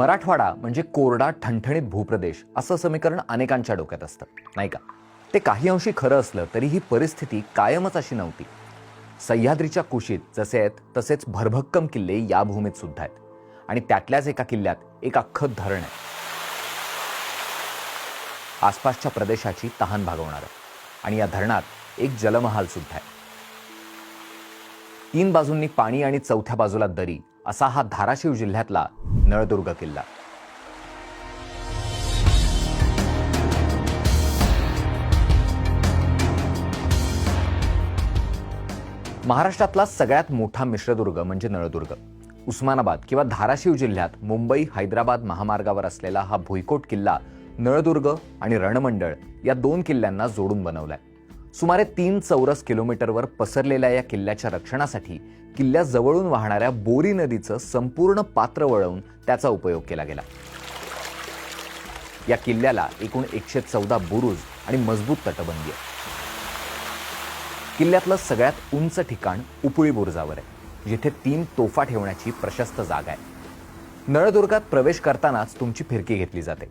मराठवाडा म्हणजे कोरडा ठणठणीत भूप्रदेश असं समीकरण अनेकांच्या डोक्यात असतं नाही का? ते काही अंशी खरं असलं तरी ही परिस्थिती कायमच अशी नव्हती. सह्याद्रीच्या कुशीत जसे आहेत तसेच भरभक्कम किल्ले या भूमीत सुद्धा आहेत. आणि त्यातल्याच एका किल्ल्यात एक अख्खं धरण आहे. आसपासच्या प्रदेशाची तहान भागवणारं. आणि या धरणात एक जलमहाल सुद्धा आहे. तीन बाजूंनी पाणी आणि चौथ्या बाजूला दरी असा हा धाराशिव जिल्ह्यातला नळदुर्ग किल्ला. महाराष्ट्रातला सगळ्यात मोठा मिश्रदुर्ग म्हणजे नळदुर्ग. उस्मानाबाद किंवा धाराशिव जिल्ह्यात मुंबई हैदराबाद महामार्गावर असलेला हा भुईकोट किल्ला नळदुर्ग आणि रणमंडळ या दोन किल्ल्यांना जोडून बनवलाय. सुमारे तीन चौरस किलोमीटरवर पसरलेल्या या किल्ल्याच्या रक्षणासाठी किल्ल्याजवळून वाहणाऱ्या बोरी नदीचं संपूर्ण पात्र वळवून त्याचा उपयोग केला गेला. या किल्ल्याला एकूण एकशे चौदा बुरुज आणि मजबूत तटबंदी आहे. किल्ल्यातलं सगळ्यात उंच ठिकाण उपळी बुरुजावर आहे जिथे तीन तोफा ठेवण्याची प्रशस्त जागा आहे. नळदुर्गात प्रवेश करतानाच तुमची फिरकी घेतली जाते.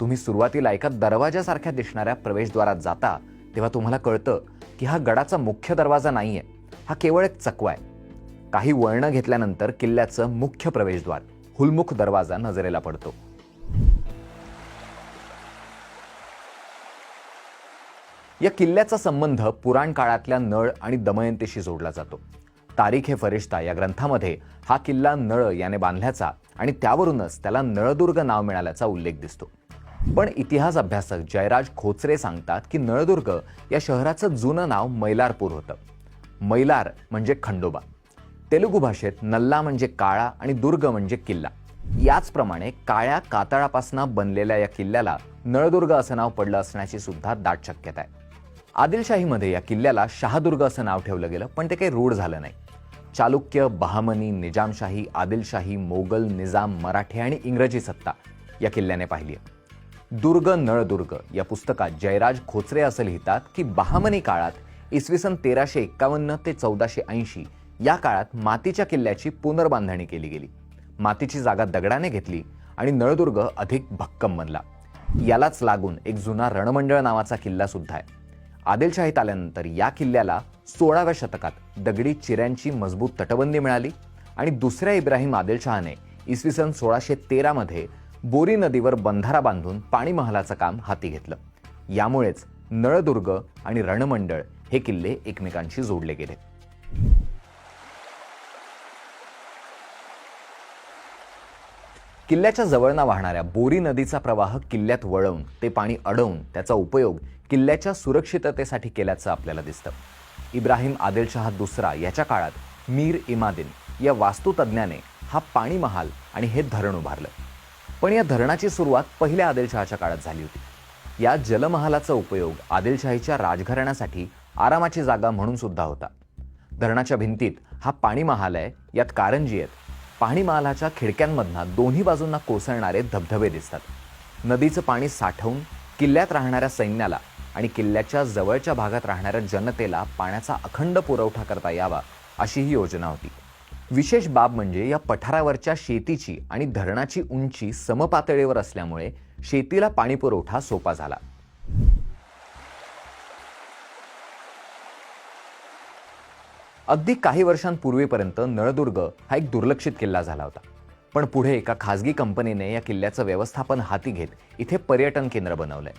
तुम्ही सुरुवातीला एका दरवाजासारख्या दिसणाऱ्या प्रवेशद्वारात जाता तेव्हा तुम्हाला कळतं की हा गडाचा मुख्य दरवाजा नाहीये. हा केवळ एक चकवा आहे. काही वळणं घेतल्यानंतर किल्ल्याचं मुख्य प्रवेशद्वार हुलमुख दरवाजा नजरेला पडतो. या किल्ल्याचा संबंध पुराण काळातल्या नळ आणि दमयंतीशी जोडला जातो. तारीख हे फरिश्ता या ग्रंथामध्ये हा किल्ला नळ याने बांधल्याचा आणि त्यावरूनच त्याला नळदुर्ग नाव मिळाल्याचा उल्लेख दिसतो. पण इतिहास अभ्यासक जयराज खोचरे सांगतात की नळदुर्ग या शहराचं जुनं नाव मैलारपूर होतं. मैलार म्हणजे खंडोबा. तेलुगू भाषेत नल्ला म्हणजे काळा आणि दुर्ग म्हणजे किल्ला. याचप्रमाणे काळ्या कातळापासून बनलेल्या या किल्ल्याला नळदुर्ग असं नाव पडलं असण्याची सुद्धा दाट शक्यता आहे. आदिलशाहीमध्ये या किल्ल्याला शहादुर्ग असं नाव ठेवलं गेलं पण ते काही रूढ झालं नाही. चालुक्य बहामनी निजामशाही आदिलशाही मोगल निजाम मराठे आणि इंग्रजी सत्ता या किल्ल्याने पाहिली आहे. दुर्ग नळदुर्ग या पुस्तकात जयराज खोचरे असं लिहितात की बहामनी काळात इसवी सन तेराशे एक्कावन्न ते चौदाशे ऐंशी या काळात मातीच्या किल्ल्याची पुनर्बांधणी केली गेली. मातीची जागा दगडाने घेतली आणि नळदुर्ग अधिक भक्कम बनला. यालाच लागून एक जुना रणमंडळ नावाचा किल्ला सुद्धा आहे. आदिलशाहीत आल्यानंतर या किल्ल्याला सोळाव्या शतकात दगडी चिऱ्यांची मजबूत तटबंदी मिळाली आणि दुसऱ्या इब्राहिम आदिलशहाने इसवी सन सोळाशे तेरामध्ये बोरी नदीवर बंधारा बांधून पाणी महालाचं काम हाती घेतलं. यामुळेच नळदुर्ग आणि रणमंडळ हे किल्ले एकमेकांशी जोडले गेले. किल्ल्याच्या जवळना वाहणाऱ्या बोरी नदीचा प्रवाह किल्ल्यात वळवून ते पाणी अडवून त्याचा उपयोग किल्ल्याच्या सुरक्षिततेसाठी केल्याचं आपल्याला दिसतं. इब्राहिम आदिलशहा दुसरा याच्या काळात मीर इमादिन या वास्तुतज्ञाने हा पाणी महाल आणि हे धरण उभारलं. पण या धरणाची सुरुवात पहिल्या आदिलशहाच्या काळात झाली होती. या जलमहालाचा उपयोग आदिलशाहीच्या राजघराण्यासाठी आरामाची जागा म्हणून सुद्धा होता. धरणाच्या भिंतीत हा पाणी महाल आहे यात कारंजी आहेत. पाणी महालाच्या खिडक्यांमधना दोन्ही बाजूंना कोसळणारे धबधबे दिसतात. नदीचं पाणी साठवून किल्ल्यात राहणाऱ्या सैन्याला आणि किल्ल्याच्या जवळच्या भागात राहणाऱ्या जनतेला पाण्याचा अखंड पुरवठा करता यावा अशी ही योजना होती. विशेष बाब म्हणजे या पठारावरच्या शेतीची आणि धरणाची उंची समपातळीवर असल्यामुळे शेतीला पाणीपुरवठा सोपा झाला. अगदी काही वर्षांपूर्वीपर्यंत नळदुर्ग हा एक दुर्लक्षित किल्ला झाला होता. पण पुढे एका खासगी कंपनीने या किल्ल्याचं व्यवस्थापन हाती घेत इथे पर्यटन केंद्र बनवलंय.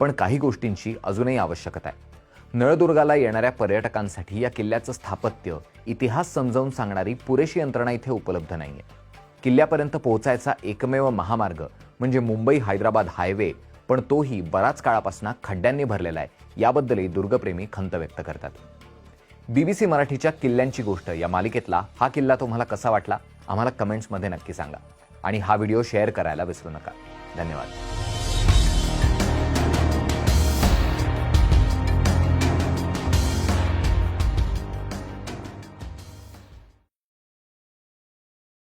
पण काही गोष्टींची अजूनही आवश्यकता आहे. नळदुर्गाला येणाऱ्या पर्यटकांसाठी या किल्ल्याचं स्थापत्य इतिहास समजावून सांगणारी पुरेशी यंत्रणा इथे उपलब्ध नाही आहे किल्ल्यापर्यंत पोहोचायचा एकमेव महामार्ग म्हणजे मुंबई हैदराबाद हायवे पण तोही बराच काळापासून खड्ड्यांनी भरलेला आहे याबद्दलही दुर्गप्रेमी खंत व्यक्त करतात. बीबीसी मराठीच्या किल्ल्यांची गोष्ट या मालिकेतला हा किल्ला तुम्हाला कसा वाटला? आम्हाला कमेंट्समध्ये नक्की सांगा. आणि हा व्हिडिओ शेअर करायला विसरू नका. धन्यवाद.